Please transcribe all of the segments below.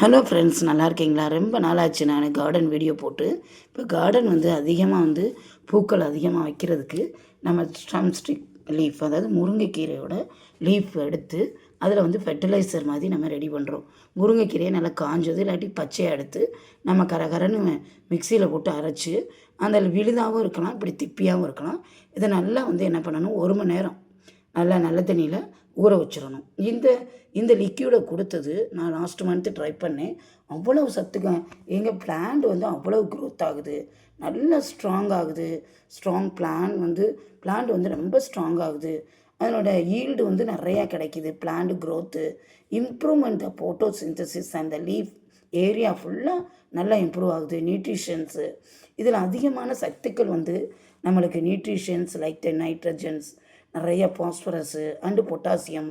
Hello friends நல்லா இருக்கீங்களா? ரொம்ப நாளாச்சு நான் கார்டன் வீடியோ போட்டு. இப்போ கார்டன் வந்து அதிகமாக வந்து பூக்கள் அதிகமாக வைக்கிறதுக்கு நம்ம ஸ்டம் ஸ்டிக் லீஃப் அதாவது முருங்கைக்கீரையோட லீஃப் எடுத்து அதில் வந்து ஃபெர்டிலைசர் மாதிரி நம்ம ரெடி பண்ணுறோம் முருங்கைக்கீரையை நல்லா காஞ்சது இல்லாட்டி பச்சையாக எடுத்து நம்ம கரகரன்னு மிக்சியில் போட்டு அரைச்சி அந்த விழுதாகவும் இருக்கலாம் இப்படி திப்பியாகவும் இருக்கலாம். இதை நல்லா வந்து என்ன பண்ணணும்? ஒரு மணி நேரம் நல்லா நல்ல தண்ணியில் ஊற வச்சிடணும். இந்த இந்த லிக்யூடை கொடுத்தது நான் லாஸ்ட் மந்த்து ட்ரை பண்ணேன். அவ்வளவு சத்துக்க எங்கள் பிளான்ட் வந்து அவ்வளவு க்ரோத் ஆகுது. நல்லா ஸ்ட்ராங் ஆகுது. ஸ்ட்ராங் பிளான் வந்து பிளான்ட் வந்து ரொம்ப ஸ்ட்ராங் ஆகுது. அதனோட ஈல்டு வந்து நிறையா கிடைக்கிது. Plant growth improvement the photosynthesis and the leaf area ஃபுல்லாக நல்லா இம்ப்ரூவ் ஆகுது. நியூட்ரிஷன்ஸு இதில் அதிகமான சத்துக்கள் வந்து நம்மளுக்கு நியூட்ரிஷன்ஸ் லைக் நைட்ரஜன்ஸ் நிறைய phosphorus and potassium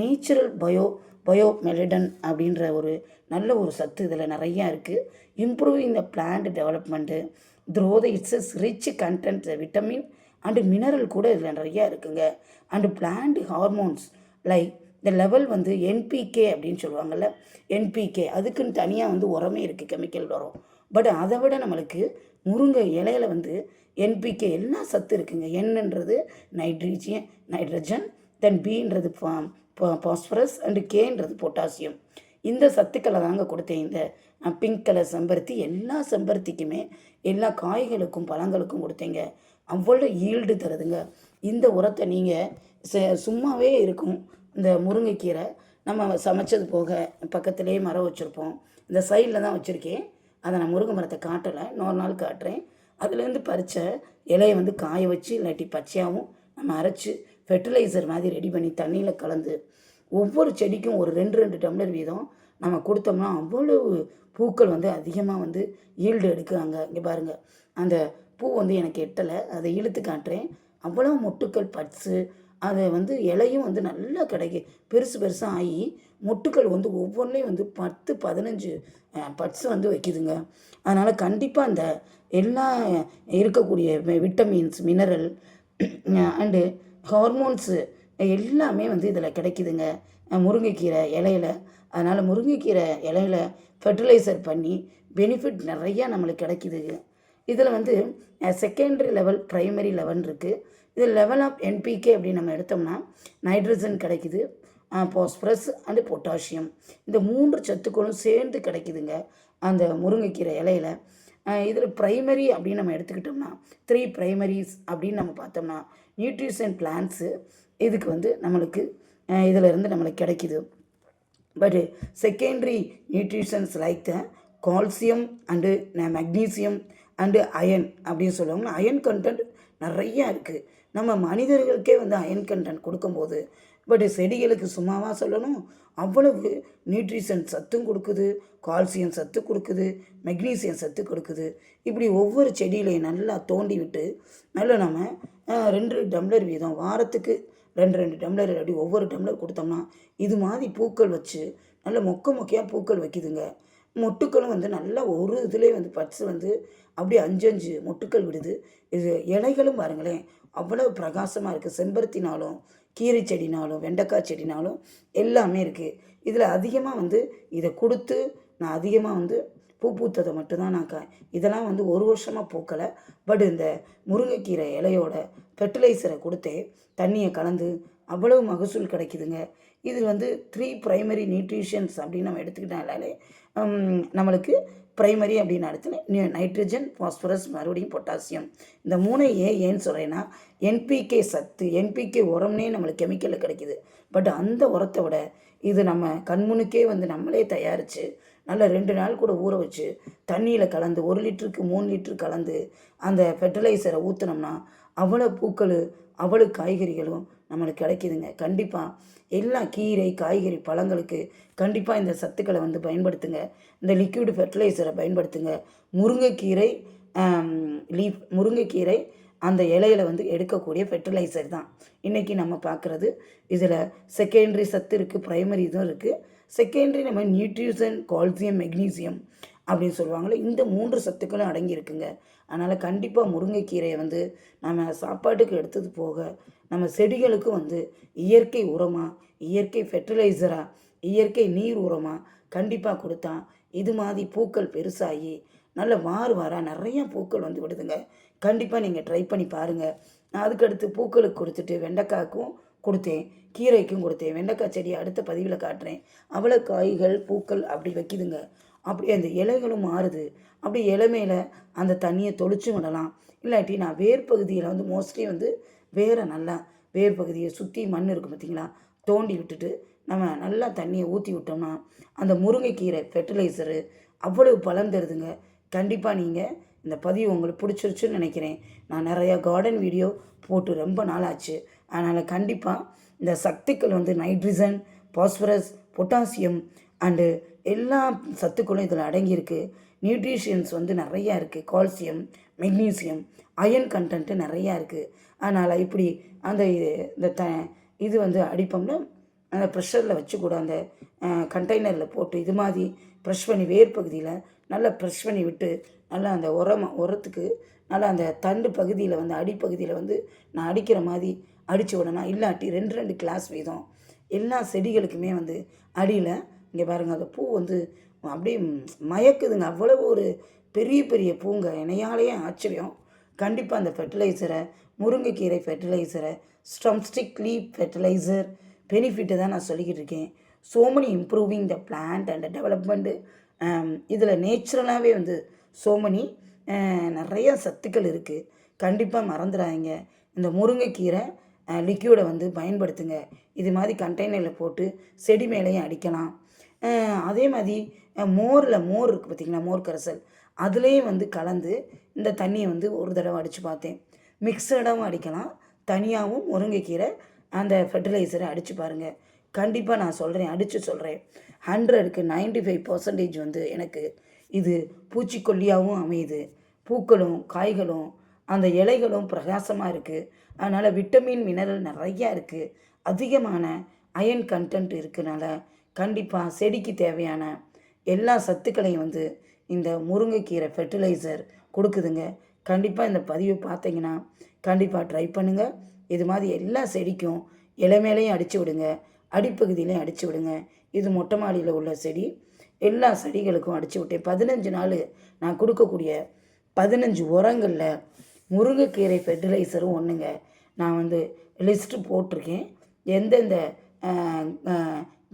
natural bio bio மெலிடன் அப்படின்ற ஒரு நல்ல ஒரு சத்து இதில் நிறையா இருக்குது improving the plant development through the its rich content vitamin and mineral கூட இதில் நிறையா இருக்குங்க. அண்டு பிளான்ட் ஹார்மோன்ஸ் லைக் இந்த லெவல் வந்து என்பிகே அப்படின்னு சொல்லுவாங்கள்ல என்பிகே அதுக்குன்னு தனியாக வந்து உரமே இருக்குது கெமிக்கல் உரம். பட் அதை விட நம்மளுக்கு முருங்கை இலையில வந்து என்பிகே எல்லா சத்து இருக்குங்க? என்னன்றது நைட்ரீஜியன் நைட்ரஜன் தென் பின்றது பாஸ்பரஸ் அண்டு கேன்றது பொட்டாசியம். இந்த சத்துக்களை தாங்க கொடுத்தேன் இந்த பிங்க் கலர் செம்பருத்தி. எல்லா செம்பருத்திக்குமே எல்லா காய்களுக்கும் பழங்களுக்கும் கொடுத்தீங்க. அவ்வளோ ஈல்டு தருதுங்க. இந்த உரத்தை நீங்கள் சும்மாவே இருக்கும். இந்த முருங்கைக்கீரை நம்ம சமைச்சது போக பக்கத்துலேயே மரம் வச்சுருப்போம். இந்த சைடில் தான் வச்சுருக்கேன். அதை நான் முருங்கை மரத்தை காட்டலை. இன்னொரு நாள் காட்டுறேன். அதுலேருந்து பறித்த இலையை வந்து காய வச்சு இல்லாட்டி பச்சையாகவும் நம்ம அரைச்சி ஃபெர்டிலைசர் மாதிரி ரெடி பண்ணி தண்ணியில் கலந்து ஒவ்வொரு செடிக்கும் ஒரு ரெண்டு ரெண்டு டம்ளர் வீதம் நம்ம கொடுத்தோம்னா அவ்வளவு பூக்கள் வந்து அதிகமாக வந்து ஈல்டு எடுக்குறாங்க. இங்கே பாருங்கள் அந்த பூ வந்து எனக்கு எட்டலை. அதை இழுத்து காட்டுறேன். அவ்வளோ மொட்டுக்கள் பட்ஸு அதை வந்து இலையும் வந்து நல்லா கிடைக்கும் பெருசு பெருசாக ஆகி மொட்டுக்கள் வந்து ஒவ்வொன்றையும் வந்து பத்து பதினஞ்சு பட்ஸ் வந்து வைக்குதுங்க. அதனால் கண்டிப்பாக அந்த எல்லா இருக்கக்கூடிய விட்டமின்ஸ் மினரல் அண்டு ஹார்மோன்ஸு எல்லாமே வந்து இதில் கிடைக்குதுங்க. முருங்கைக்கீரை இலையில. அதனால் முருங்கைக்கீரை இலையில ஃபெர்டிலைசர் பண்ணி பெனிஃபிட் நிறையா நம்மளுக்கு கிடைக்குதுங்க. இதில் வந்து செகண்டரி லெவல் ப்ரைமரி லெவல் இருக்குது இது லெவல் ஆஃப் என்பிகே அப்படின்னு நம்ம எடுத்தோம்னா நைட்ரஜன் கிடைக்குது பாஸ்பரஸ் அண்டு பொட்டாசியம் இந்த மூன்று சத்துக்களும் சேர்ந்து கிடைக்குதுங்க அந்த முருங்கைக்கீரை இலையில. இதில் ப்ரைமரி அப்படின்னு நம்ம எடுத்துக்கிட்டோம்னா த்ரீ ப்ரைமரிஸ் அப்படின்னு நம்ம பார்த்தோம்னா நியூட்ரிஷன் பிளான்ஸு இதுக்கு வந்து நம்மளுக்கு இதில் இருந்து நம்மளுக்கு கிடைக்குது. But secondary nutritions like the calcium and magnesium and iron அப்படின்னு சொல்லுவாங்க அயன் கண்டென்ட் நிறையா இருக்குது நம்ம மனிதர்களுக்கே வந்து அயன் கண்டென்ட் கொடுக்கும்போது பட் செடிகளுக்கு சும்மாவாக சொல்லணும்? அவ்வளவு நியூட்ரிஷன் சத்தும் கொடுக்குது கால்சியம் சத்து கொடுக்குது மெக்னீசியம் சத்து கொடுக்குது. இப்படி ஒவ்வொரு செடியிலையும் நல்லா தோண்டி விட்டு நல்லா நம்ம ரெண்டு டம்ளர் வீதம் வாரத்துக்கு ரெண்டு ரெண்டு டம்ளர் அப்படி ஒவ்வொரு டம்ளர் கொடுத்தோம்னா இது மாதிரி பூக்கள் வச்சு நல்ல மொக்க மொக்கையாக பூக்கள் வைக்குதுங்க. மொட்டுக்களும் வந்து நல்லா ஒரு இதுலேயே வந்து பட்ஸ் வந்து அப்படியே அஞ்சு அஞ்சு மொட்டுக்கள் விடுது. இது இலைகளும் பாருங்களேன் அவ்வளோ பிரகாசமாக இருக்குது செம்பருத்தினாலும் கீரை செடினாலும் வெண்டைக்காய் செடினாலும் எல்லாமே இருக்குது இதில் அதிகமாக வந்து இதை கொடுத்து நான் அதிகமாக வந்து பூ பூத்ததை மட்டும்தான் நான் கா இதெல்லாம் வந்து ஒரு வருஷமாக பூக்கலை. பட் இந்த முருங்கைக்கீரை இலையோட ஃபெர்டிலைசரை கொடுத்தே தண்ணியை கலந்து அவ்வளவு மகசூல் கிடைக்குதுங்க. இது வந்து த்ரீ ப்ரைமரி நியூட்ரிஷன்ஸ் அப்படின்னு நம்ம எடுத்துக்கிட்டாலே நம்மளுக்கு ப்ரைமரி அப்படின்னு அடுத்து நைட்ரஜன் ஃபாஸ்பரஸ் மறுபடியும் பொட்டாசியம் இந்த மூணு ஏன் ஏன்னு சொல்கிறேன்னா என்பிகே சத்து என்பிகே உரம்னே நம்மளுக்கு கெமிக்கலில் கிடைக்குது. பட் அந்த உரத்தை விட இது நம்ம கண்முனுக்கே வந்து நம்மளே தயாரித்து நல்லா ரெண்டு நாள் கூட ஊற வச்சு தண்ணியில் கலந்து ஒரு லிட்டருக்கு மூணு லிட்டரு கலந்து அந்த ஃபெர்டிலைசரை ஊற்றினோம்னா அவ்வளோ பூக்கள் அவ்வளோ காய்கறிகளும் நம்மளுக்கு கிடைக்குதுங்க. கண்டிப்பாக எல்லா கீரை காய்கறி பழங்களுக்கு கண்டிப்பாக இந்த சத்துக்களை வந்து பயன்படுத்துங்க. இந்த லிக்விட் ஃபெர்டிலைசரை பயன்படுத்துங்க. முருங்கைக்கீரை லீஃப் முருங்கைக்கீரை அந்த இலையில வந்து எடுக்கக்கூடிய ஃபெர்டிலைசர் தான். இன்றைக்கி நம்ம பார்க்குறது இதில் செகண்டரி சத்து இருக்குது ப்ரைமரி இதுவும் இருக்குது செகண்டரி நம்ம நியூட்ரிஷன் கால்சியம் மெக்னீசியம் அப்படின்னு சொல்லுவாங்களே இந்த மூன்று சத்துக்களும் அடங்கியிருக்குங்க அதனால் கண்டிப்பாக முருங்கைக்கீரையை வந்து நம்ம சாப்பாட்டுக்கு எடுத்தது போக நம்ம செடிகளுக்கும் வந்து இயற்கை உரமாக இயற்கை ஃபெர்டிலைசராக இயற்கை நீர் உரமாக கண்டிப்பாக கொடுத்தா இது மாதிரி பூக்கள் பெருசாகி நல்ல வார் வாராக நிறையா பூக்கள் வந்து விடுதுங்க. கண்டிப்பாக நீங்கள் ட்ரை பண்ணி பாருங்கள் நான் அதுக்கடுத்து பூக்களுக்கு கொடுத்துட்டு வெண்டைக்காய்க்கும் கொடுத்தேன். கீரைக்கும் கொடுத்தேன். வெண்டைக்காய் செடியை அடுத்த பதிவில் காட்டுறேன். அவ்வளோ காய்கள் பூக்கள் அப்படி வைக்கிதுங்க. அப்படி அந்த இலைகளும் மாறுது. அப்படி இலைமையில் அந்த தண்ணியை தொளிச்சு விடலாம். இல்லாட்டி நான் வேர் பகுதியில் வந்து மோஸ்ட்லி வந்து வேரை நல்லா வேர் பகுதியை சுற்றி மண் இருக்குது பார்த்தீங்களா தோண்டி விட்டுட்டு நம்ம நல்லா தண்ணியை ஊற்றி விட்டோம்னா அந்த முருங்கைக்கீரை ஃபெர்டிலைசரு அவ்வளவு பலன் தருதுங்க. கண்டிப்பாக நீங்கள் இந்த பதிவு உங்களுக்கு பிடிச்சிருச்சுன்னு நினைக்கிறேன். நான் நிறையா கார்டன் வீடியோ போட்டு ரொம்ப நாள் ஆச்சு அதனால் கண்டிப்பாக இந்த சக்திகள் வந்து நைட்ரஜன் பாஸ்பரஸ் பொட்டாசியம் அண்டு எல்லா சத்துக்களும் இதில் அடங்கியிருக்கு. நியூட்ரிஷியன்ஸ் வந்து நிறையா இருக்குது கால்சியம் மெக்னீசியம் அயன் கண்டென்ட்டு நிறையா இருக்குது அதனால் இப்படி அந்த இது இந்த த இது வந்து அடிப்போம்னா அந்த ப்ரெஷரில் வச்சு கூட அந்த கண்டெய்னரில் போட்டு இது மாதிரி ப்ரெஷ் பண்ணி வேர் பகுதியில் நல்லா ப்ரெஷ் பண்ணி விட்டு நல்லா அந்த உரம் உரத்துக்கு நல்லா அந்த தண்டு பகுதியில் வந்து அடிப்பகுதியில் வந்து நான் அடிக்கிற மாதிரி அடித்து விடணும் இல்லாட்டி ரெண்டு ரெண்டு கிளாஸ் வீதம் எல்லா செடிகளுக்குமே வந்து அடியில் இங்கே பாருங்கள் அந்த பூ வந்து அப்படியே மயக்குதுங்க. அவ்வளவு ஒரு பெரிய பெரிய பூங்க. என்னையாலேயே ஆச்சரியம். கண்டிப்பாக அந்த ஃபெர்டிலைசரை முருங்கைக்கீரை ஃபெர்டிலைசரை ஸ்டம்ஸ்டிக் லீப் ஃபெர்டிலைசர் பெனிஃபிட்டை தான் நான் சொல்லிக்கிட்டு இருக்கேன். So many improving the plant and development இதில் நேச்சுரலாகவே வந்து ஸோ மெனி நிறைய சத்துக்கள் இருக்குது கண்டிப்பாக மறந்துடாதீங்க. இந்த முருங்கைக்கீரை லிக்யூடை வந்து பயன்படுத்துங்க. இது மாதிரி கண்டெய்னரில் போட்டு செடி மேலேயும் அடிக்கலாம். அதே மாதிரி மோரில் மோர் இருக்குது பார்த்திங்களா மோர் கரைசல் அதுலேயும் வந்து கலந்து இந்த தண்ணியை வந்து ஒரு தடவை அடித்து பார்த்தேன். மிக்சடாகவும் அடிக்கலாம். தனியாகவும் முருங்கைக்கீரை அந்த ஃபெர்டிலைசரை அடித்து பாருங்கள் கண்டிப்பாக நான் சொல்கிறேன் அடித்து சொல்கிறேன் ஹண்ட்ரடுக்கு நைன்டி ஃபைவ் பர்சன்டேஜ் வந்து எனக்கு இது பூச்சிக்கொல்லியாகவும் அமையுது. பூக்களும் காய்களும் அந்த இலைகளும் பிரகாசமாக இருக்குது அதனால் விட்டமின் மினரல் நிறையா இருக்குது அதிகமான அயன் கண்டென்ட் இருக்கனால கண்டிப்பாக செடிக்கு தேவையான எல்லா சத்துக்களையும் வந்து இந்த முருங்கைக்கீரை ஃபெர்டிலைசர் கொடுக்குதுங்க. கண்டிப்பாக இந்த பதிவை பார்த்தீங்கன்னா கண்டிப்பாக ட்ரை பண்ணுங்கள் இது மாதிரி எல்லா செடிக்கும் இளமேலையும் அடித்து விடுங்க. அடிப்பகுதியிலையும் அடித்து விடுங்க. இது மொட்டை மாடியில் உள்ள செடி. எல்லா செடிகளுக்கும் அடித்து விட்டேன். பதினஞ்சு நாள் நான் கொடுக்கக்கூடிய பதினஞ்சு உரங்களில் முருங்கைக்கீரை ஃபெர்டிலைசரும் ஒன்றுங்க நான் வந்து லிஸ்ட்டு போட்டிருக்கேன். எந்தெந்த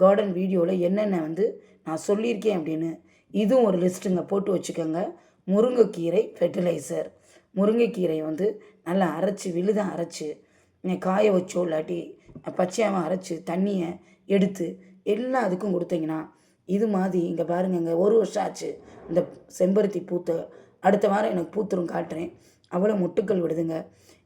கார்டன் வீடியோவில் என்னென்ன வந்து நான் சொல்லியிருக்கேன் அப்படின்னு இதுவும் ஒரு லிஸ்ட்டுங்க. போட்டு வச்சுக்கோங்க. முருங்கைக்கீரை ஃபெர்டிலைசர் முருங்கைக்கீரை வந்து நல்லா அரைச்சி விழுதாக அரைச்சி காய வச்சோ இல்லாட்டி பச்சையாகவும் அரைச்சி தண்ணியை எடுத்து எல்லா அதுக்கும் கொடுத்தீங்கன்னா இது மாதிரி இங்கே பாருங்கங்க ஒரு வருஷம் ஆச்சு இந்த செம்பருத்தி பூத்த. அடுத்த வாரம் எனக்கு பூத்துரும் காட்டுறேன். அவ்வளோ முட்டுக்கள் விடுதுங்க.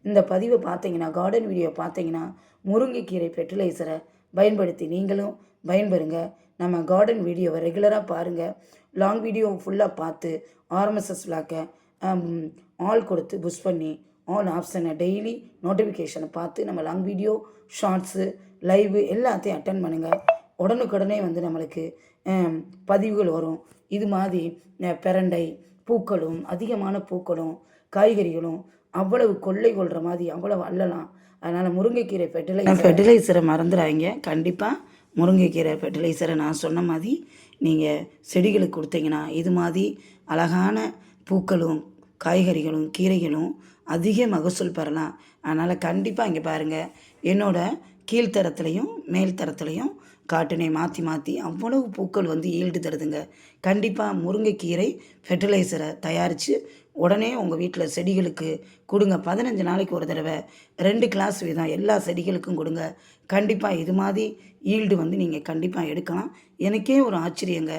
இந்த பதிவை பார்த்தீங்கன்னா கார்டன் வீடியோ பார்த்தீங்கன்னா முருங்கைக்கீரை ஃபெர்டிலைசரை பயன்படுத்தி நீங்களும் பயன்பெறுங்க. நம்ம கார்டன் வீடியோவை ரெகுலராக பாருங்கள் லாங் வீடியோ ஃபுல்லாக பார்த்து ஆர்எம்எஸ்எஸ் விளாக்கை ஆல் கொடுத்து புஷ் பண்ணி ஆல் ஆப்ஷனை டெய்லி நோட்டிஃபிகேஷனை பார்த்து நம்ம லாங் வீடியோ ஷார்ட்ஸு லைவு எல்லாத்தையும் அட்டன் பண்ணுங்கள் உடனுக்குடனே வந்து நம்மளுக்கு பதிவுகள் வரும். இது மாதிரி பெரண்டை பிரண்டை பூக்களும் அதிகமான பூக்களும் காய்கறிகளும் அவ்வளவு கொள்ளை கொள்கிற மாதிரி அவ்வளவு அல்லலாம். அதனால் முருங்கைக்கீரை ஃபெர்டிலைசர் ஃபெர்டிலைசரை மறந்துடாதீங்க கண்டிப்பாக முருங்கைக்கீரை ஃபெர்டிலைசரை நான் சொன்ன மாதிரி நீங்கள் செடிகளுக்கு கொடுத்தீங்கன்னா இது மாதிரி அழகான பூக்களும் காய்கறிகளும் கீரைகளும் அதிக மகசூல் பெறலாம். அதனால் கண்டிப்பாக இங்கே பாருங்கள் என்னோடய கீழ்த்தரத்துலையும் மேல் தரத்துலையும் காட்டினை மாற்றி மாற்றி அவ்வளவு பூக்கள் வந்து ஈல்டு தருதுங்க. கண்டிப்பாக முருங்கைக்கீரை ஃபெர்டிலைசரை தயாரித்து உடனே உங்கள் வீட்டில் செடிகளுக்கு கொடுங்க. பதினஞ்சு நாளைக்கு ஒரு தடவை ரெண்டு கிளாஸ் வீதம் எல்லா செடிகளுக்கும் கொடுங்க. கண்டிப்பாக இது மாதிரி ஈல்டு வந்து நீங்கள் கண்டிப்பாக எடுக்கலாம். எனக்கே ஒரு ஆச்சரியங்க.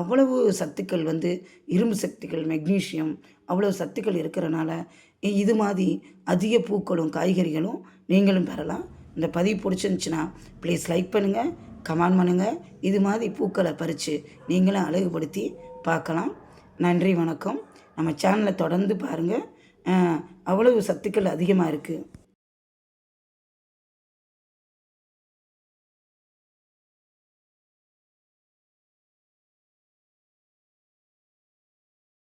அவ்வளவு சத்துக்கள் வந்து இரும்பு சக்திகள் மெக்னீஷியம் அவ்வளோ சத்துக்கள் இருக்கிறனால இது மாதிரி அதிக பூக்களும் காய்கறிகளும் நீங்களும் பெறலாம். இந்த பதிவு பிடிச்சிருந்துச்சின்னா ப்ளீஸ் லைக் பண்ணுங்கள் கமெண்ட் பண்ணுங்கள் இது மாதிரி பூக்களை பறித்து நீங்களும் அழகுபடுத்தி பார்க்கலாம். நன்றி வணக்கம். நம்ம சேனலை தொடர்ந்து பாருங்கள் அவ்வளவு சத்துக்கள் அதிகமாக இருக்குது